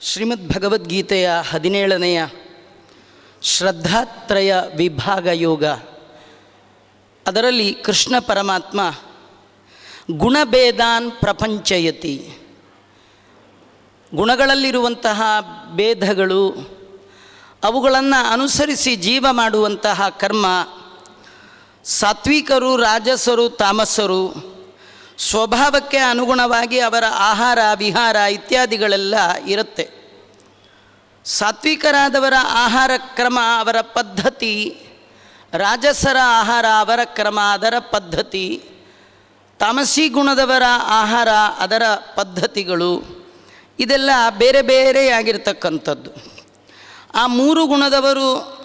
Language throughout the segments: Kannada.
ಶ್ರೀಮದ್ ಭಗವದ್ಗೀತೆಯ ಹದಿನೇಳನೆಯ ಶ್ರದ್ಧಾತ್ರಯ ವಿಭಾಗ ಯೋಗ. ಅದರಲ್ಲಿ ಕೃಷ್ಣ ಪರಮಾತ್ಮ, ಗುಣಭೇದಾನ್ ಪ್ರಪಂಚಯತಿ. ಗುಣಗಳಲ್ಲಿರುವಂತಹ ಭೇದಗಳು, ಅವುಗಳನ್ನು ಅನುಸರಿಸಿ ಜೀವ ಮಾಡುವಂತಹ ಕರ್ಮ, ಸಾತ್ವಿಕರು, ರಾಜಸರು, ತಾಮಸರು ಸ್ವಭಾವಕ್ಕೆ ಅನುಗುಣವಾಗಿ ಅವರ ಆಹಾರ, ವಿಹಾರ ಇತ್ಯಾದಿಗಳೆಲ್ಲ ಇರುತ್ತೆ. ಸಾತ್ವಿಕರಾದವರ ಆಹಾರ ಕ್ರಮ ಅವರ ಪದ್ಧತಿ, ರಾಜಸರ ಆಹಾರ ಅವರ ಕ್ರಮ ಅದರ ಪದ್ಧತಿ, ತಾಮಸಿ ಗುಣದವರ ಆಹಾರ ಅದರ ಪದ್ಧತಿಗಳು, ಇದೆಲ್ಲ ಬೇರೆ ಬೇರೆಯಾಗಿರ್ತಕ್ಕಂಥದ್ದು ಆ ಮೂರು ಗುಣದವರು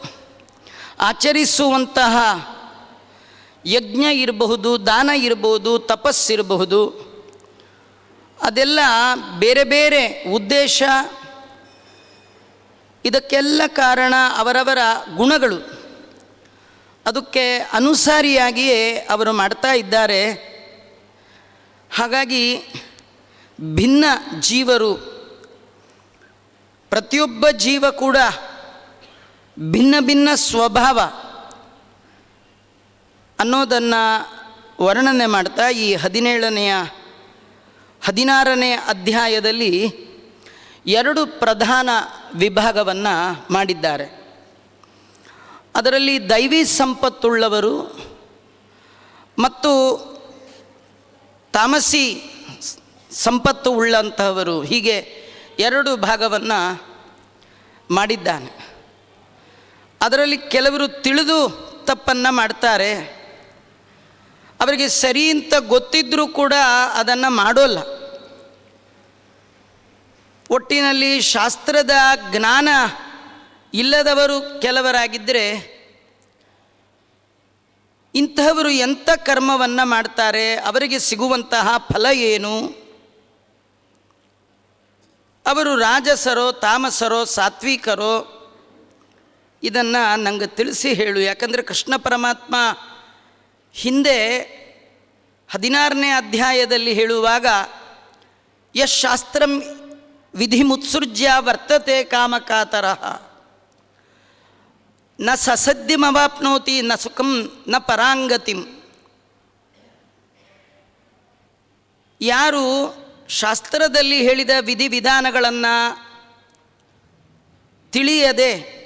ಆಚರಿಸುವಂತಹ ಯಜ್ಞ ಇರಬಹುದು, ದಾನ ಇರಬಹುದು, ತಪಸ್ಸಿರಬಹುದು. ಅದೆಲ್ಲ ಬೇರೆ ಬೇರೆ ಉದ್ದೇಶ. ಇದಕ್ಕೆಲ್ಲ ಕಾರಣ ಅವರವರ ಗುಣಗಳು. ಅದಕ್ಕೆ ಅನುಸಾರಿಯಾಗಿಯೇ ಅವರು ಮಾಡ್ತಾ ಇದ್ದಾರೆ. ಹಾಗಾಗಿ ಭಿನ್ನ ಜೀವರು, ಪ್ರತಿಯೊಬ್ಬ ಜೀವ ಕೂಡ ಭಿನ್ನ ಭಿನ್ನ ಸ್ವಭಾವ. ಅನ್ನೋದನ್ನು ವರ್ಣನೆ ಮಾಡ್ತಾ ಈ ಹದಿನೇಳನೆಯ, ಹದಿನಾರನೇ ಅಧ್ಯಾಯದಲ್ಲಿ ಎರಡು ಪ್ರಧಾನ ವಿಭಾಗವನ್ನು ಮಾಡಿದ್ದಾರೆ. ಅದರಲ್ಲಿ ದೈವಿ ಸಂಪತ್ತುಳ್ಳವರು ಮತ್ತು ತಾಮಸಿ ಸಂಪತ್ತು ಉಳ್ಳಂತಹವರು ಹೀಗೆ ಎರಡು ಭಾಗವನ್ನು ಮಾಡಿದ್ದಾನೆ. ಅದರಲ್ಲಿ ಕೆಲವರು ತಿಳಿದು ತಪ್ಪನ್ನು ಮಾಡ್ತಾರೆ. ಅವರಿಗೆ ಸರಿ ಅಂತ ಗೊತ್ತಿದ್ದರೂ ಕೂಡ ಅದನ್ನು ಮಾಡೋಲ್ಲ. ಒಟ್ಟಿನಲ್ಲಿ ಶಾಸ್ತ್ರದ ಜ್ಞಾನ ಇಲ್ಲದವರು ಕೆಲವರಾಗಿದ್ದರೆ ಇಂತಹವರು ಎಂಥ ಕರ್ಮವನ್ನು ಮಾಡ್ತಾರೆ, ಅವರಿಗೆ ಸಿಗುವಂತಹ ಫಲ ಏನು? ಅವರು ರಾಜಸರೋ, ತಾಮಸರೋ, ಸಾತ್ವಿಕರೋ, ಇದನ್ನು ನಂಗೆ ತಿಳಿಸಿ ಹೇಳು. ಯಾಕಂದರೆ ಕೃಷ್ಣ ಪರಮಾತ್ಮ ಹಿಂದೆ ಹದಿನಾರನೇ ಅಧ್ಯಾಯದಲ್ಲಿ ಹೇಳುವಾಗ, ಯಶ್ ಶಾಸ್ತ್ರಂ ವಿಧಿ ಮುತ್ಸೃಜ್ಯ ವರ್ತತೆ ಕಾಮಕಾತರ. ನ ಸಸದ್ಯಮವಾಪ್ನೋತಿ ನ ಸುಖಂ ನ ಪರಾಂಗತಿಂ. ಯಾರು ಶಾಸ್ತ್ರದಲ್ಲಿ ಹೇಳಿದ ವಿಧಿವಿಧಾನಗಳನ್ನು ತಿಳಿಯದೆ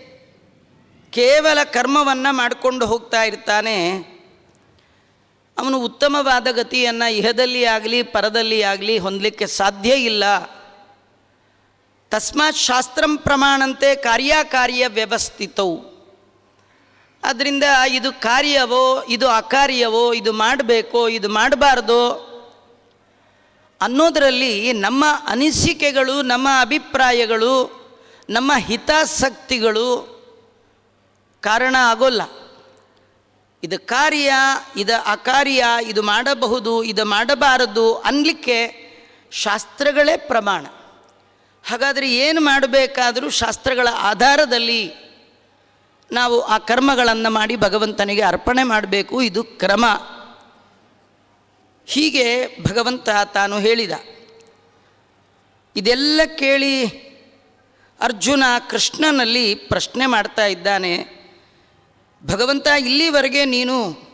ಕೇವಲ ಕರ್ಮವನ್ನು ಮಾಡಿಕೊಂಡು ಹೋಗ್ತಾ ಇರ್ತಾನೆ ಅವನು ಉತ್ತಮವಾದ ಗತಿಯನ್ನು ಇಹದಲ್ಲಿ ಆಗಲಿ, ಪರದಲ್ಲಿ ಆಗಲಿ ಹೊಂದಲಿಕ್ಕೆ ಸಾಧ್ಯ ಇಲ್ಲ. ತಸ್ಮಾತ್ ಶಾಸ್ತ್ರಂ ಪ್ರಮಾಣಂತೆ ಕಾರ್ಯಕಾರ್ಯ ವ್ಯವಸ್ಥಿತವು ಅದರಿಂದ ಇದು ಕಾರ್ಯವೋ, ಇದು ಅಕಾರ್ಯವೋ, ಇದು ಮಾಡಬೇಕೋ, ಇದು ಮಾಡಬಾರ್ದೋ ಅನ್ನೋದರಲ್ಲಿ ನಮ್ಮ ಅನಿಸಿಕೆಗಳು, ನಮ್ಮ ಅಭಿಪ್ರಾಯಗಳು, ನಮ್ಮ ಹಿತಾಸಕ್ತಿಗಳು ಕಾರಣ ಆಗೋಲ್ಲ. ಇದು ಕಾರ್ಯ, ಇದು ಅಕಾರ್ಯ, ಇದು ಮಾಡಬಹುದು, ಇದು ಮಾಡಬಾರದು ಅನ್ನಲಿಕ್ಕೆ ಶಾಸ್ತ್ರಗಳೇ ಪ್ರಮಾಣ. ಹಾಗಾದರೆ ಏನು ಮಾಡಬೇಕಾದರೂ ಶಾಸ್ತ್ರಗಳ ಆಧಾರದಲ್ಲಿ ನಾವು ಆ ಕರ್ಮಗಳನ್ನು ಮಾಡಿ ಭಗವಂತನಿಗೆ ಅರ್ಪಣೆ ಮಾಡಬೇಕು, ಇದು ಕ್ರಮ. ಹೀಗೆ ಭಗವಂತ ತಾನು ಹೇಳಿದ. ಇದೆಲ್ಲ ಕೇಳಿ ಅರ್ಜುನ ಕೃಷ್ಣನಲ್ಲಿ ಪ್ರಶ್ನೆ ಮಾಡ್ತಾ ಇದ್ದಾನೆ. ಭಗವಂತ ಇಲ್ಲಿವರೆಗೆ ನೀನು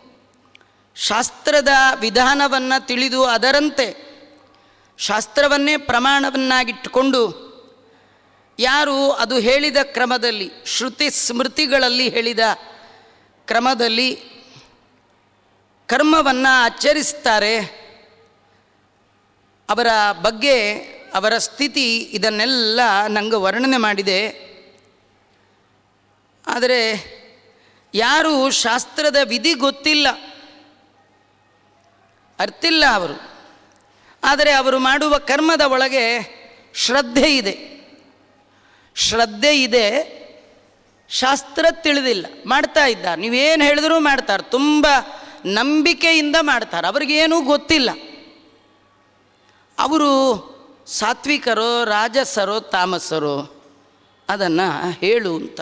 ಶಾಸ್ತ್ರದ ವಿಧಾನವನ್ನು ತಿಳಿದು ಅದರಂತೆ ಶಾಸ್ತ್ರವನ್ನೇ ಪ್ರಮಾಣವನ್ನಾಗಿಟ್ಟುಕೊಂಡು ಯಾರು ಅದು ಹೇಳಿದ ಕ್ರಮದಲ್ಲಿ, ಶ್ರುತಿ ಸ್ಮೃತಿಗಳಲ್ಲಿ ಹೇಳಿದ ಕ್ರಮದಲ್ಲಿ ಕರ್ಮವನ್ನು ಆಚರಿಸ್ತಾರೆ, ಅವರ ಬಗ್ಗೆ, ಅವರ ಸ್ಥಿತಿ ಇದನ್ನೆಲ್ಲ ನಂಗೆ ವರ್ಣನೆ ಮಾಡಿದೆ. ಆದರೆ ಯಾರು ಶಾಸ್ತ್ರದ ವಿಧಿ ಗೊತ್ತಿಲ್ಲ. ಅರ್ತಿಲ್ಲ ಅವರು. ಆದರೆ ಅವರು ಮಾಡುವ ಕರ್ಮದ ಒಳಗೆ ಶ್ರದ್ಧೆ ಇದೆ. ಶ್ರದ್ಧೆ ಇದೆ, ಶಾಸ್ತ್ರ ತಿಳಿದಿಲ್ಲ. ಮಾಡ್ತಾ ಇದ್ದಾರೆ. ನೀವೇನು ಹೇಳಿದ್ರೂ ಮಾಡ್ತಾರೆ. ತುಂಬ ನಂಬಿಕೆಯಿಂದ ಮಾಡ್ತಾರೆ. ಅವ್ರಿಗೇನೂ ಗೊತ್ತಿಲ್ಲ. ಅವರು ಸಾತ್ವಿಕರೋ, ರಾಜಸರೋ, ತಾಮಸರೋ, ಅದನ್ನು ಹೇಳು ಅಂತ.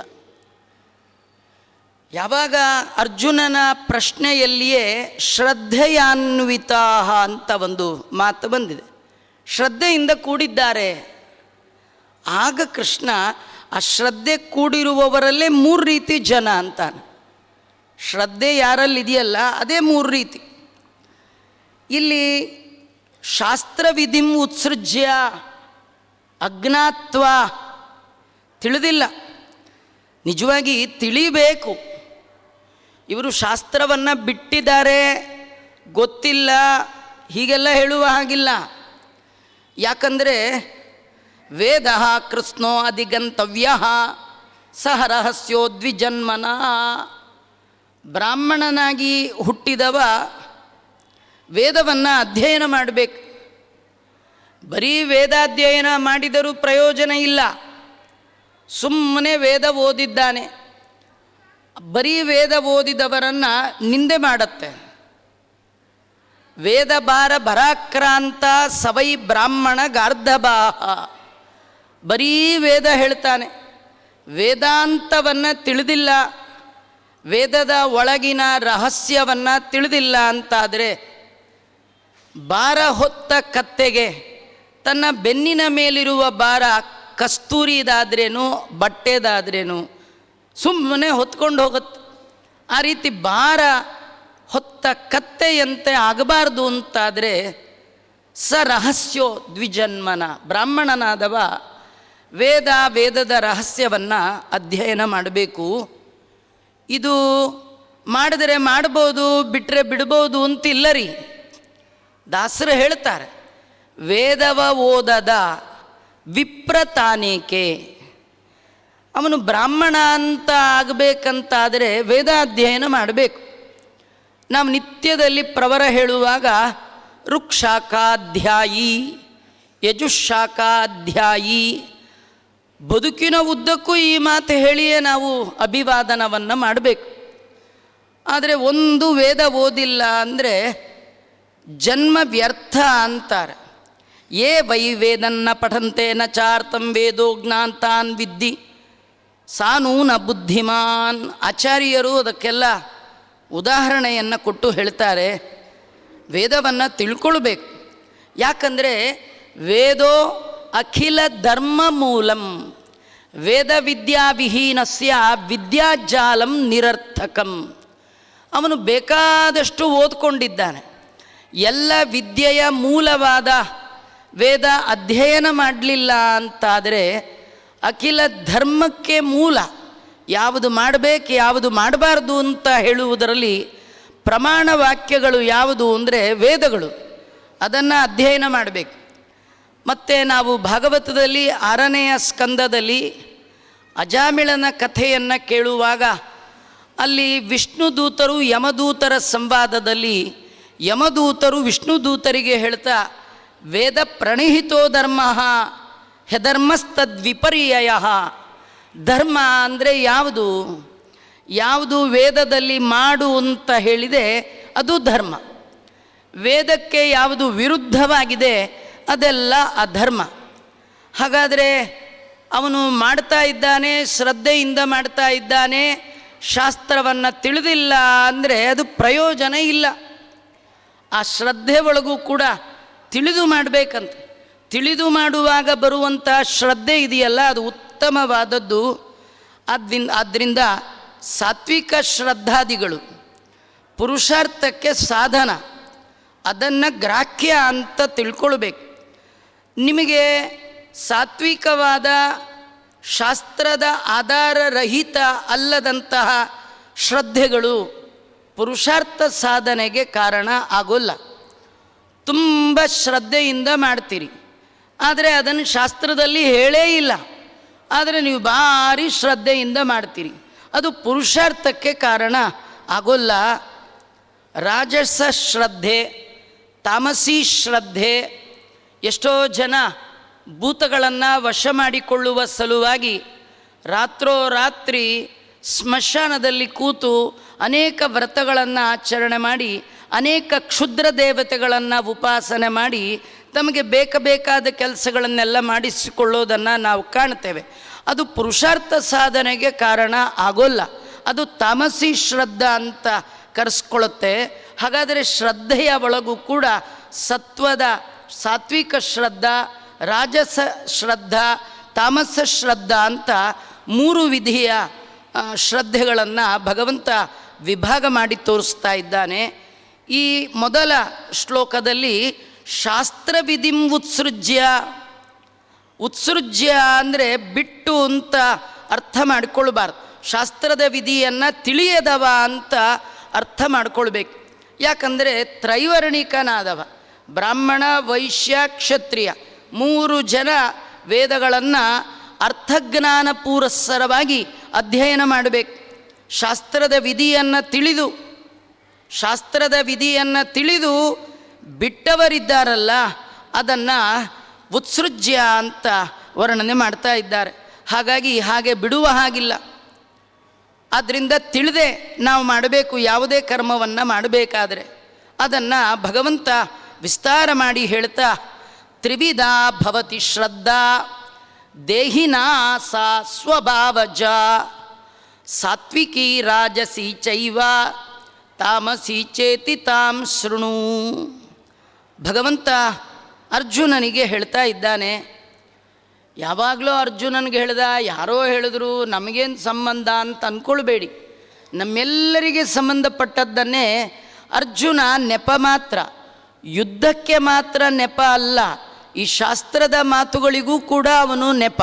ಯಾವಾಗ ಅರ್ಜುನನ ಪ್ರಶ್ನೆಯಲ್ಲಿಯೇ ಶ್ರದ್ಧೆಯಾನ್ವಿತಾ ಅಂತ ಒಂದು ಮಾತು ಬಂದಿದೆ. ಶ್ರದ್ಧೆಯಿಂದ ಕೂಡಿದ್ದಾರೆ. ಆಗ ಕೃಷ್ಣ ಆ ಶ್ರದ್ಧೆ ಕೂಡಿರುವವರಲ್ಲೇ ಮೂರು ರೀತಿ ಜನ ಅಂತಾನೆ. ಶ್ರದ್ಧೆ ಯಾರಲ್ಲಿದೆಯಲ್ಲ ಅದೇ ಮೂರು ರೀತಿ. ಇಲ್ಲಿ ಶಾಸ್ತ್ರವಿಧಿಂ ಉತ್ಸೃಜ್ಯ ಅಜ್ಞಾತ್ವ ತಿಳಿದಿಲ್ಲ. ನಿಜವಾಗಿ ತಿಳಿಬೇಕು. ಇವರು ಶಾಸ್ತ್ರವನ್ನು ಬಿಟ್ಟಿದ್ದಾರೆ. ಗೊತ್ತಿಲ್ಲ. ಹೀಗೆಲ್ಲ ಹೇಳುವ ಹಾಗಿಲ್ಲ. ಯಾಕಂದರೆ ವೇದ ಕೃಷ್ಣೋ ಅಧಿಗಂತವ್ಯ ಸಹ ರಹಸ್ಯೋ ದ್ವಿಜನ್ಮನ. ಬ್ರಾಹ್ಮಣನಾಗಿ ಹುಟ್ಟಿದವ ವೇದವನ್ನು ಅಧ್ಯಯನ ಮಾಡಬೇಕು. ಬರೀ ವೇದಾಧ್ಯಯನ ಮಾಡಿದರೂ ಪ್ರಯೋಜನ ಇಲ್ಲ. ಸುಮ್ಮನೆ ವೇದ ಓದಿದ್ದಾನೆ. ಬರೀ ವೇದ ಓದಿದವರನ್ನು ನಿಂದೆ ಮಾಡತ್ತೆ. ವೇದ ಬಾರ ಭರಾಕ್ರಾಂತ ಸವೈ ಬ್ರಾಹ್ಮಣ ಗಾರ್ಧಬಾಹ. ಬರೀ ವೇದ ಹೇಳ್ತಾನೆ. ವೇದಾಂತವನ್ನು ತಿಳಿದಿಲ್ಲ. ವೇದದ ಒಳಗಿನ ರಹಸ್ಯವನ್ನು ತಿಳಿದಿಲ್ಲ ಅಂತಾದರೆ ಬಾರ ಹೊತ್ತ ಕತ್ತೆಗೆ ತನ್ನ ಬೆನ್ನಿನ ಮೇಲಿರುವ ಬಾರ ಕಸ್ತೂರಿದಾದ್ರೇನು ಬಟ್ಟೆದಾದ್ರೇನು ಸುಮ್ಮನೆ ಹೊತ್ಕೊಂಡು ಹೋಗುತ್ತೆ ಆ ರೀತಿ ಭಾರ ಹೊತ್ತ ಕತ್ತೆಯಂತೆ ಆಗಬಾರ್ದು ಅಂತಾದರೆ ಸ ರಹಸ್ಯೋ ದ್ವಿಜನ್ಮನ, ಬ್ರಾಹ್ಮಣನಾದವ ವೇದ ವೇದದ ರಹಸ್ಯವನ್ನು ಅಧ್ಯಯನ ಮಾಡಬೇಕು. ಇದು ಮಾಡಿದರೆ ಮಾಡ್ಬೋದು ಬಿಟ್ಟರೆ ಬಿಡ್ಬೋದು ಅಂತಿಲ್ಲ ರೀ ದಾಸರು ಹೇಳ್ತಾರೆ, ವೇದವ ಓದದ ವಿಪ್ರತಾನೇಕೆ ಅವನು ಬ್ರಾಹ್ಮಣ ಅಂತ ಆಗಬೇಕಂತಾದರೆ ವೇದಾಧ್ಯಯನ ಮಾಡಬೇಕು. ನಾವು ನಿತ್ಯದಲ್ಲಿ ಪ್ರವರ ಹೇಳುವಾಗ ಋಕ್ಷಾಕಾಧ್ಯಾಯಿ ಯಜುಶಾಖಾಧ್ಯಾಯಿ ಬದುಕಿನ ಉದ್ದಕ್ಕೂ ಈ ಮಾತು ಹೇಳಿಯೇ ನಾವು ಅಭಿವಾದನವನ್ನು ಮಾಡಬೇಕು. ಆದರೆ ಒಂದು ವೇದ ಓದಿಲ್ಲ ಅಂದರೆ ಜನ್ಮ ವ್ಯರ್ಥ ಅಂತಾರೆ. ಏ ವೈ ವೇದನ್ನ ಪಠಂತೆ ನ ಚಾರ್ತಂ ವೇದೋ ಜ್ಞಾಂತಾನ್ ವಿದ್ಧಿ ಸಾನೂನ ಬುದ್ಧಿಮಾನ್. ಆಚಾರ್ಯರು ಅದಕ್ಕೆಲ್ಲ ಉದಾಹರಣೆಯನ್ನು ಕೊಟ್ಟು ಹೇಳ್ತಾರೆ. ವೇದವನ್ನು ತಿಳ್ಕೊಳ್ಬೇಕು. ಯಾಕಂದರೆ ವೇದೋ ಅಖಿಲ ಧರ್ಮ ಮೂಲಂ. ವೇದ ವಿದ್ಯಾವಿಹೀನಸ್ಯ ವಿದ್ಯಾಜಾಲಂ ನಿರರ್ಥಕಂ. ಅವನು ಬೇಕಾದಷ್ಟು ಓದ್ಕೊಂಡಿದ್ದಾನೆ. ಎಲ್ಲ ವಿದ್ಯೆಯ ಮೂಲವಾದ ವೇದ ಅಧ್ಯಯನ ಮಾಡಲಿಲ್ಲ ಅಂತಾದರೆ ಅಖಿಲ ಧರ್ಮಕ್ಕೆ ಮೂಲ. ಯಾವುದು ಮಾಡಬೇಕು, ಯಾವುದು ಮಾಡಬಾರ್ದು ಅಂತ ಹೇಳುವುದರಲ್ಲಿ ಪ್ರಮಾಣ ವಾಕ್ಯಗಳು ಯಾವುದು ಅಂದರೆ ವೇದಗಳು. ಅದನ್ನು ಅಧ್ಯಯನ ಮಾಡಬೇಕು. ಮತ್ತು ನಾವು ಭಾಗವತದಲ್ಲಿ ಆರನೆಯ ಸ್ಕಂದದಲ್ಲಿ ಅಜಾಮಿಳನ ಕಥೆಯನ್ನು ಕೇಳುವಾಗ ಅಲ್ಲಿ ವಿಷ್ಣು ದೂತರು ಯಮದೂತರ ಸಂವಾದದಲ್ಲಿ ಯಮದೂತರು ವಿಷ್ಣು ದೂತರಿಗೆ ಹೇಳ್ತಾ, ವೇದ ಪ್ರಣಿಹಿತೋ ಧರ್ಮ ಹೆಧರ್ಮಸ್ತದ್ವಿಪರ್ಯಯ. ಧರ್ಮ ಅಂದರೆ ಯಾವುದು? ಯಾವುದು ವೇದದಲ್ಲಿ ಮಾಡು ಅಂತ ಹೇಳಿದೆ, ಅದು ಧರ್ಮ. ವೇದಕ್ಕೆ ಯಾವುದು ವಿರುದ್ಧವಾಗಿದೆ, ಅದೆಲ್ಲ ಅಧರ್ಮ. ಹಾಗಾದರೆ ಅವನು ಮಾಡ್ತಾ ಇದ್ದಾನೆ, ಶ್ರದ್ಧೆಯಿಂದ ಮಾಡ್ತಾ ಇದ್ದಾನೆ, ಶಾಸ್ತ್ರವನ್ನು ತಿಳಿದಿಲ್ಲ ಅಂದರೆ ಅದು ಪ್ರಯೋಜನ ಇಲ್ಲ. ಆ ಶ್ರದ್ಧೆ ಒಳಗೂ ಕೂಡ ತಿಳಿದು ಮಾಡಬೇಕಂತೆ. ತಿಳಿದು ಮಾಡುವಾಗ ಬರುವಂಥ ಶ್ರದ್ಧೆ ಇದೆಯಲ್ಲ, ಅದು ಉತ್ತಮವಾದದ್ದು. ಆದ್ದರಿಂದ ಆದ್ದರಿಂದ ಸಾತ್ವಿಕ ಶ್ರದ್ಧಾದಿಗಳು, ಪುರುಷಾರ್ಥಕ್ಕೆ ಸಾಧನ, ಅದನ್ನು ಗ್ರಾಹ್ಯ ಅಂತ ತಿಳ್ಕೊಳ್ಬೇಕು. ನಿಮಗೆ ಸಾತ್ವಿಕವಾದ ಶಾಸ್ತ್ರದ ಆಧಾರರಹಿತ ಅಲ್ಲದಂತಹ ಶ್ರದ್ಧೆಗಳು ಪುರುಷಾರ್ಥ ಸಾಧನೆಗೆ ಕಾರಣ ಆಗೋಲ್ಲ. ತುಂಬ ಶ್ರದ್ಧೆಯಿಂದ ಮಾಡ್ತೀರಿ. ಆದರೆ ಅದನ್ನು ಶಾಸ್ತ್ರದಲ್ಲಿ ಹೇಳೇ ಇಲ್ಲ. ಆದರೆ ನೀವು ಭಾರಿ ಶ್ರದ್ಧೆಯಿಂದ ಮಾಡ್ತೀರಿ. ಅದು ಪುರುಷಾರ್ಥಕ್ಕೆ ಕಾರಣ. ಆಗೋಲ್ಲ. ರಾಜಸ ಶ್ರದ್ಧೆ, ತಾಮಸಿ ಶ್ರದ್ಧೆ, ಎಷ್ಟೋ ಜನ ಭೂತಗಳನ್ನು ವಶ ಮಾಡಿಕೊಳ್ಳುವ ಸಲುವಾಗಿ ರಾತ್ರೋ ರಾತ್ರಿ ಸ್ಮಶಾನದಲ್ಲಿ ಕೂತು ಅನೇಕ ವ್ರತಗಳನ್ನು ಆಚರಣೆ ಮಾಡಿ, ಅನೇಕ ಕ್ಷುದ್ರ ದೇವತೆಗಳನ್ನು ಉಪಾಸನೆ ಮಾಡಿ ತಮಗೆ ಬೇಕಬೇಕಾದ ಕೆಲಸಗಳನ್ನೆಲ್ಲ ಮಾಡಿಸಿಕೊಳ್ಳೋದನ್ನು ನಾವು ಕಾಣ್ತೇವೆ. ಅದು ಪುರುಷಾರ್ಥ ಸಾಧನೆಗೆ ಕಾರಣ ಆಗೋಲ್ಲ. ಅದು ತಾಮಸಿ ಶ್ರದ್ಧಾ ಅಂತ ಕರೆಸ್ಕೊಳ್ಳುತ್ತೆ. ಹಾಗಾದರೆ ಶ್ರದ್ಧೆಯ ಒಳಗೂ ಕೂಡ ಸತ್ವದ ಸಾತ್ವಿಕ ಶ್ರದ್ಧಾ, ರಾಜಸ ಶ್ರದ್ಧಾ, ತಾಮಸ ಶ್ರದ್ಧಾ ಅಂತ ಮೂರು ವಿಧಿಯ ಶ್ರದ್ಧೆಗಳನ್ನು ಭಗವಂತ ವಿಭಾಗ ಮಾಡಿ ತೋರಿಸ್ತಾ ಇದ್ದಾನೆ. ಈ ಮೊದಲ ಶ್ಲೋಕದಲ್ಲಿ ಶಾಸ್ತ್ರವಿಧಿಂ ಉತ್ಸೃಜ್ಯ. ಉತ್ಸೃಜ್ಯ ಅಂದರೆ ಬಿಟ್ಟು ಅಂತ ಅರ್ಥ ಮಾಡಿಕೊಳ್ಬಾರ್ದು. ಶಾಸ್ತ್ರದ ವಿಧಿಯನ್ನು ತಿಳಿಯದವ ಅಂತ ಅರ್ಥ ಮಾಡಿಕೊಳ್ಬೇಕು. ಯಾಕಂದರೆ ತ್ರೈವರ್ಣಿಕನಾದವ. ಬ್ರಾಹ್ಮಣ, ವೈಶ್ಯ, ಕ್ಷತ್ರಿಯ ಮೂರು ಜನ ವೇದಗಳನ್ನು ಅರ್ಥಜ್ಞಾನ ಪೂರಸ್ಸರವಾಗಿ ಅಧ್ಯಯನ ಮಾಡಬೇಕು. ಶಾಸ್ತ್ರದ ವಿಧಿಯನ್ನು ತಿಳಿದು, ಶಾಸ್ತ್ರದ ವಿಧಿಯನ್ನು ತಿಳಿದು ಬಿಟ್ಟವರಿದ್ದಾರಲ್ಲ, ಅದನ್ನು ಉತ್ಸೃಜ್ಯ ಅಂತ ವರ್ಣನೆ ಮಾಡ್ತಾ ಇದ್ದಾರೆ. ಹಾಗಾಗಿ ಹಾಗೆ ಬಿಡುವ ಹಾಗಿಲ್ಲ. ಆದ್ದರಿಂದ ತಿಳಿದೆ ನಾವು ಮಾಡಬೇಕು, ಯಾವುದೇ ಕರ್ಮವನ್ನು ಮಾಡಬೇಕಾದ್ರೆ ಅದನ್ನು ಭಗವಂತ ವಿಸ್ತಾರ ಮಾಡಿ ಹೇಳ್ತಾ, ತ್ರಿವಿಧ ಭವತಿ ಶ್ರದ್ಧಾ ದೇಹಿನಾ ಸಾ ಸ್ವಭಾವಜ, ಸಾತ್ವಿಕಿ ರಾಜಸಿ ಚೈವ, ತಾಮಸಿ ಚೇತಿ ತಾಂ ಶೃಣು. ಭಗವಂತ ಅರ್ಜುನನಿಗೆ ಹೇಳ್ತಾ ಇದ್ದಾನೆ, ಯಾವಾಗಲೂ ಅರ್ಜುನನಿಗೆ ಹೇಳ್ದ, ಯಾರೋ ಹೇಳಿದ್ರು ನಮಗೇನು ಸಂಬಂಧ ಅಂತ ಅಂದ್ಕೊಳ್ಬೇಡಿ ನಮ್ಮೆಲ್ಲರಿಗೆ ಸಂಬಂಧಪಟ್ಟದ್ದನ್ನೇ ಅರ್ಜುನ ನೆಪ ಮಾತ್ರ. ಯುದ್ಧಕ್ಕೆ ಮಾತ್ರ ನೆಪ ಅಲ್ಲ, ಈ ಶಾಸ್ತ್ರದ ಮಾತುಗಳಿಗೂ ಕೂಡ ಅವನು ನೆಪ.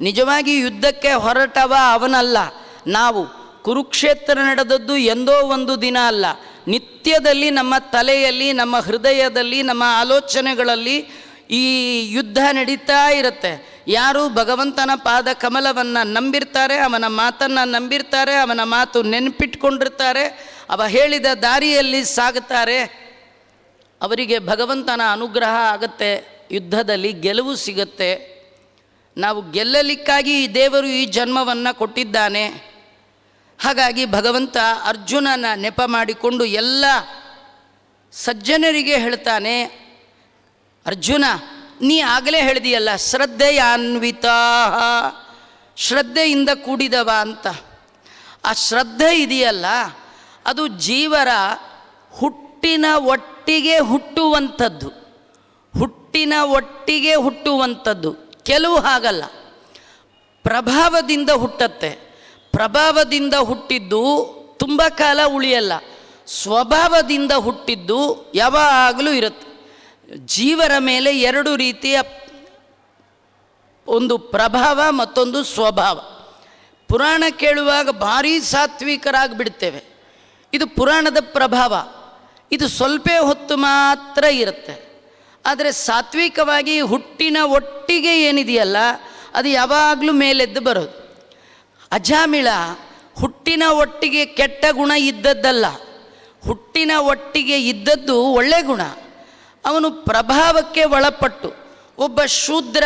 ನಿಜವಾಗಿ ಯುದ್ಧಕ್ಕೆ ಹೊರಟವ ಅವನಲ್ಲ. ನಾವು ಕುರುಕ್ಷೇತ್ರ ನಡೆದದ್ದು ಎಂದೋ ಒಂದು ದಿನ ಅಲ್ಲ. ನಿತ್ಯದಲ್ಲಿ ನಮ್ಮ ತಲೆಯಲ್ಲಿ, ನಮ್ಮ ಹೃದಯದಲ್ಲಿ, ನಮ್ಮ ಆಲೋಚನೆಗಳಲ್ಲಿ ಈ ಯುದ್ಧ ನಡೀತಾ ಇರುತ್ತೆ. ಯಾರು ಭಗವಂತನ ಪಾದ ಕಮಲವನ್ನು ನಂಬಿರ್ತಾರೆ, ಅವನ ಮಾತನ್ನು ನಂಬಿರ್ತಾರೆ, ಅವನ ಮಾತು ನೆನಪಿಟ್ಕೊಂಡಿರ್ತಾರೆ, ಅವ ಹೇಳಿದ ದಾರಿಯಲ್ಲಿ ಸಾಗುತ್ತಾರೆ. ಅವರಿಗೆ ಭಗವಂತನ ಅನುಗ್ರಹ ಆಗುತ್ತೆ, ಯುದ್ಧದಲ್ಲಿ ಗೆಲುವು ಸಿಗುತ್ತೆ. ನಾವು ಗೆಲ್ಲಲಿಕ್ಕಾಗಿ ಈ ದೇವರು ಈ ಜನ್ಮವನ್ನು ಕೊಟ್ಟಿದ್ದಾನೆ. ಹಾಗಾಗಿ ಭಗವಂತ ಅರ್ಜುನನ ನೆಪ ಮಾಡಿಕೊಂಡು ಎಲ್ಲ ಸಜ್ಜನರಿಗೆ ಹೇಳ್ತಾನೆ, ಅರ್ಜುನ, ನೀ ಆಗಲೇ ಹೇಳಿದೆಯಲ್ಲ ಶ್ರದ್ಧೆಯಾನ್ವಿತ ಶ್ರದ್ಧೆಯಿಂದ ಕೂಡಿದವ ಅಂತ. ಆ ಶ್ರದ್ಧೆ ಇದೆಯಲ್ಲ, ಅದು ಜೀವರ ಹುಟ್ಟಿನ ಒಟ್ಟಿಗೆ ಹುಟ್ಟುವಂಥದ್ದು. ಹುಟ್ಟಿನ ಒಟ್ಟಿಗೆ ಹುಟ್ಟುವಂಥದ್ದು. ಕೆಲವು ಹಾಗಲ್ಲ. ಪ್ರಭಾವದಿಂದ ಹುಟ್ಟತ್ತೆ. ಪ್ರಭಾವದಿಂದ ಹುಟ್ಟಿದ್ದು ತುಂಬ ಕಾಲ ಉಳಿಯಲ್ಲ. ಸ್ವಭಾವದಿಂದ ಹುಟ್ಟಿದ್ದು ಯಾವಾಗಲೂ ಇರುತ್ತೆ. ಜೀವರ ಮೇಲೆ ಎರಡು ರೀತಿಯ ಒಂದು ಪ್ರಭಾವ ಮತ್ತೊಂದು ಸ್ವಭಾವ. ಪುರಾಣ ಕೇಳುವಾಗ ಭಾರೀ ಸಾತ್ವಿಕರಾಗಿ ಬಿಡ್ತೇವೆ ಇದು ಪುರಾಣದ ಪ್ರಭಾವ. ಇದು ಸ್ವಲ್ಪ ಹೊತ್ತು ಮಾತ್ರ ಇರುತ್ತೆ. ಆದರೆ ಸಾತ್ವಿಕವಾಗಿ ಹುಟ್ಟಿನ ಒಟ್ಟಿಗೆ ಏನಿದೆಯಲ್ಲ, ಅದು ಯಾವಾಗಲೂ ಮೇಲೆದ್ದು ಬರೋದು. ಅಜಾಮಿಳ ಹುಟ್ಟಿನ ಒಟ್ಟಿಗೆ ಕೆಟ್ಟ ಗುಣ ಇದ್ದದ್ದಲ್ಲ. ಹುಟ್ಟಿನ ಒಟ್ಟಿಗೆ ಇದ್ದದ್ದು ಒಳ್ಳೆ ಗುಣ. ಅವನು ಪ್ರಭಾವಕ್ಕೆ ಒಳಪಟ್ಟು ಒಬ್ಬ ಶೂದ್ರ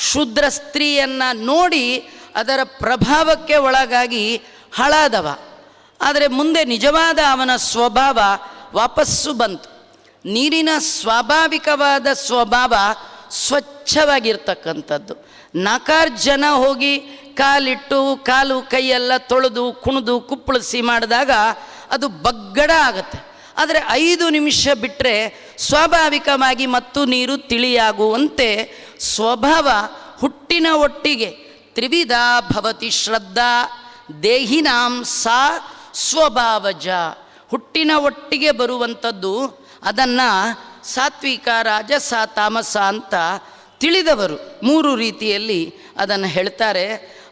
ಶೂದ್ರ ಸ್ತ್ರೀಯನ್ನು ನೋಡಿ ಅದರ ಪ್ರಭಾವಕ್ಕೆ ಒಳಗಾಗಿ ಹಾಳಾದವ. ಆದರೆ ಮುಂದೆ ನಿಜವಾದ ಅವನ ಸ್ವಭಾವ ವಾಪಸ್ಸು ಬಂತು. ನೀರಿನ ಸ್ವಾಭಾವಿಕವಾದ ಸ್ವಭಾವ ಸ್ವಚ್ಛವಾಗಿರ್ತಕ್ಕಂಥದ್ದು. ನಾಲ್ಕಾರು ಜನ ಹೋಗಿ ಕಾಲಿಟ್ಟು ಕಾಲು ಕೈಯೆಲ್ಲ ತೊಳೆದು, ಕುಣಿದು, ಕುಪ್ಪಳಿಸಿ ಮಾಡಿದಾಗ ಅದು ಬಗ್ಗಡ ಆಗುತ್ತೆ. ಆದರೆ ಐದು ನಿಮಿಷ ಬಿಟ್ಟರೆ ಸ್ವಾಭಾವಿಕವಾಗಿ ಮತ್ತು ನೀರು ತಿಳಿಯಾಗುವಂತೆ ಸ್ವಭಾವ ಹುಟ್ಟಿನ ಒಟ್ಟಿಗೆ. ತ್ರಿವಿಧ ಭವತಿ ಶ್ರದ್ಧಾ, ದೇಹಿನಾಂ ಸಾ ಸ್ವಭಾವಜ. ಹುಟ್ಟಿನ ಒಟ್ಟಿಗೆ ಬರುವಂಥದ್ದು ಅದನ್ನು ಸಾತ್ವಿಕ, ರಾಜಸ, ತಾಮಸ ಅಂತ ತಿಳಿದವರು. ಮೂರು ರೀತಿಯಲ್ಲಿ ಅದನ್ನು ಹೇಳ್ತಾರೆ.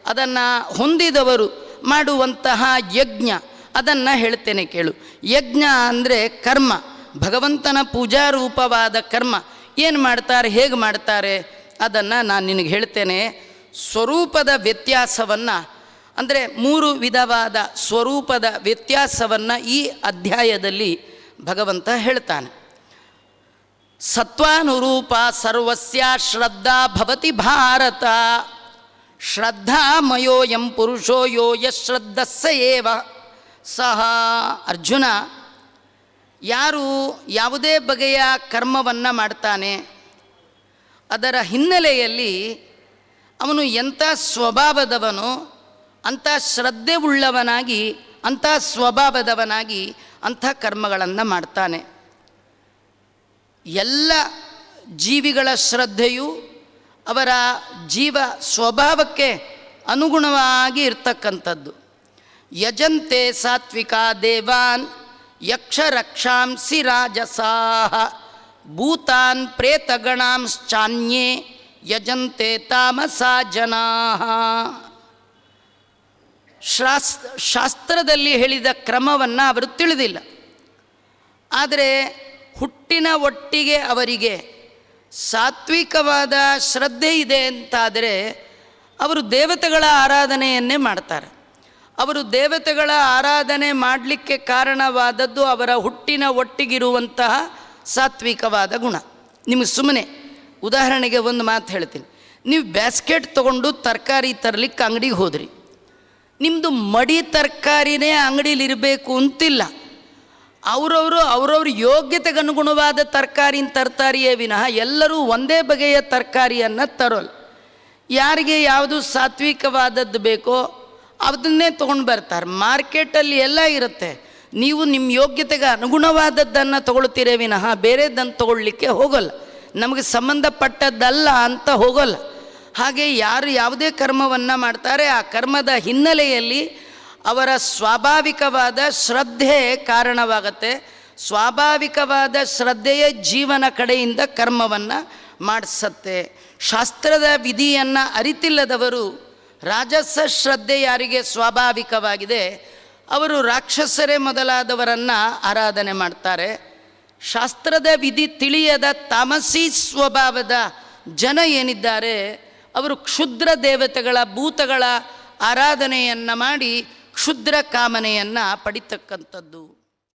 ಅದನ್ನು ಹೊಂದಿದವರು ಮಾಡುವಂತಹ ಯಜ್ಞ. ಅದನ್ನು ಹೇಳ್ತೇನೆ ಕೇಳು. ಯಜ್ಞ ಅಂದರೆ ಕರ್ಮ. ಭಗವಂತನ ಪೂಜಾರೂಪವಾದ ಕರ್ಮ. ಏನು ಮಾಡ್ತಾರೆ, ಹೇಗೆ ಮಾಡ್ತಾರೆ? ಅದನ್ನು ನಾನು ನಿನಗೆ ಹೇಳ್ತೇನೆ. ಸ್ವರೂಪದ ವ್ಯತ್ಯಾಸವನ್ನು, ಅಂದರೆ ಮೂರು ವಿಧವಾದ ಸ್ವರೂಪದ ವ್ಯತ್ಯಾಸವನ್ನು ಈ ಅಧ್ಯಾಯದಲ್ಲಿ ಭಗವಂತ ಹೇಳ್ತಾನೆ. ಸತ್ವಾನುರೂಪ ಸರ್ವಸ್ಯ ಶ್ರದ್ಧಾ ಭವತಿ ಭಾರತ. ಶ್ರದ್ಧಾಮಯೋಯಂ ಪುರುಷೋ ಯೋ ಯಶ್ರದ್ಧಸ್ಸೇವ ಸಹ ಅರ್ಜುನ, ಯಾರು ಯಾವುದೇ ಬಗೆಯ ಕರ್ಮವನ್ನು ಮಾಡ್ತಾನೆ, ಅದರ ಹಿನ್ನೆಲೆಯಲ್ಲಿ ಅವನು ಎಂಥ ಸ್ವಭಾವದವನು, ಅಂಥ ಶ್ರದ್ಧೆ ಉಳ್ಳವನಾಗಿ, ಅಂಥ ಸ್ವಭಾವದವನಾಗಿ ಅಂಥ ಕರ್ಮಗಳನ್ನು ಮಾಡ್ತಾನೆ. ಎಲ್ಲ ಜೀವಿಗಳ ಶ್ರದ್ಧೆಯು ಅವರ ಜೀವ ಸ್ವಭಾವಕ್ಕೆ ಅನುಗುಣವಾಗಿ ಇರ್ತಕ್ಕಂಥದ್ದು. ಯಜಂತೆ ಸಾತ್ವಿಕ ದೇವಾನ್ ಯಕ್ಷ ರಕ್ಷಾಂಸಿ ರಾಜಸಾಹ ಭೂತಾನ್ ಪ್ರೇತಗಣಾಂಶ್ಚಾನ್ಯೇ ಯಜಂತೆ ತಾಮಸಾ ಜನಾ ಶಾಸ್ ಶಾಸ್ತ್ರದಲ್ಲಿ ಹೇಳಿದ ಕ್ರಮವನ್ನು ಅವರು ತಿಳಿದಿಲ್ಲ. ಆದರೆ ಹುಟ್ಟಿನ ಒಟ್ಟಿಗೆ ಅವರಿಗೆ ಸಾತ್ವಿಕವಾದ ಶ್ರದ್ಧೆ ಇದೆ ಅಂತಾದರೆ ಅವರು ದೇವತೆಗಳ ಆರಾಧನೆಯನ್ನೇ ಮಾಡ್ತಾರೆ. ಅವರು ದೇವತೆಗಳ ಆರಾಧನೆ ಮಾಡಲಿಕ್ಕೆ ಕಾರಣವಾದದ್ದು ಅವರ ಹುಟ್ಟಿನ ಒಟ್ಟಿಗಿರುವಂತಹ ಸಾತ್ವಿಕವಾದ ಗುಣ. ನಿಮಗೆ ಸುಮ್ಮನೆ ಉದಾಹರಣೆಗೆ ಒಂದು ಮಾತು ಹೇಳ್ತೀನಿ. ನೀವು ಬ್ಯಾಸ್ಕೆಟ್ ತೊಗೊಂಡು ತರಕಾರಿ ತರಲಿಕ್ಕೆ ಅಂಗಡಿಗೆ ಹೋದ್ರಿ. ನಿಮ್ಮದು ಮಡಿ ತರಕಾರಿನೇ ಅಂಗಡೀಲಿರಬೇಕು ಅಂತಿಲ್ಲ. ಅವರವರು ಅವರವ್ರ ಯೋಗ್ಯತೆಗೆ ಅನುಗುಣವಾದ ತರಕಾರಿನ ತರ್ತಾರಿಯೇ ವಿನಃ ಎಲ್ಲರೂ ಒಂದೇ ಬಗೆಯ ತರಕಾರಿಯನ್ನು ತರೋಲ್ಲ. ಯಾರಿಗೆ ಯಾವುದು ಸಾತ್ವಿಕವಾದದ್ದು ಬೇಕೋ ಅದನ್ನೇ ತೊಗೊಂಡು ಬರ್ತಾರೆ. ಮಾರ್ಕೆಟಲ್ಲಿ ಎಲ್ಲ ಇರುತ್ತೆ. ನೀವು ನಿಮ್ಮ ಯೋಗ್ಯತೆಗೆ ಅನುಗುಣವಾದದ್ದನ್ನು ತೊಗೊಳ್ತೀರೇ ವಿನಃ ಬೇರೆದನ್ನು ತಗೊಳ್ಳಿಕ್ಕೆ ಹೋಗೋಲ್ಲ. ನಮಗೆ ಸಂಬಂಧಪಟ್ಟದ್ದಲ್ಲ ಅಂತ ಹೋಗೋಲ್ಲ. ಹಾಗೆ ಯಾರು ಯಾವುದೇ ಕರ್ಮವನ್ನು ಮಾಡ್ತಾರೆ ಆ ಕರ್ಮದ ಹಿನ್ನೆಲೆಯಲ್ಲಿ ಅವರ ಸ್ವಾಭಾವಿಕವಾದ ಶ್ರದ್ಧೆ ಕಾರಣವಾಗತ್ತೆ. ಸ್ವಾಭಾವಿಕವಾದ ಶ್ರದ್ಧೆಯ ಜೀವನ ಕಡೆಯಿಂದ ಕರ್ಮವನ್ನು ಮಾಡಿಸತ್ತೆ. ಶಾಸ್ತ್ರದ ವಿಧಿಯನ್ನು ಅರಿತಿಲ್ಲದವರು ರಾಜಸ ಶ್ರದ್ಧೆ ಯಾರಿಗೆ ಸ್ವಾಭಾವಿಕವಾಗಿದೆ, ಅವರು ರಾಕ್ಷಸರೇ ಮೊದಲಾದವರನ್ನು ಆರಾಧನೆ ಮಾಡ್ತಾರೆ. ಶಾಸ್ತ್ರದ ವಿಧಿ ತಿಳಿಯದ ತಾಮಸಿ ಸ್ವಭಾವದ ಜನ ಏನಿದ್ದಾರೆ, ಅವರು ಕ್ಷುದ್ರ ದೇವತೆಗಳ ಭೂತಗಳ ಆರಾಧನೆಯನ್ನು ಮಾಡಿ ಕ್ಷುದ್ರ ಕಾಮನೆಯನ್ನು ಪಡಿತಕ್ಕಂಥದ್ದು.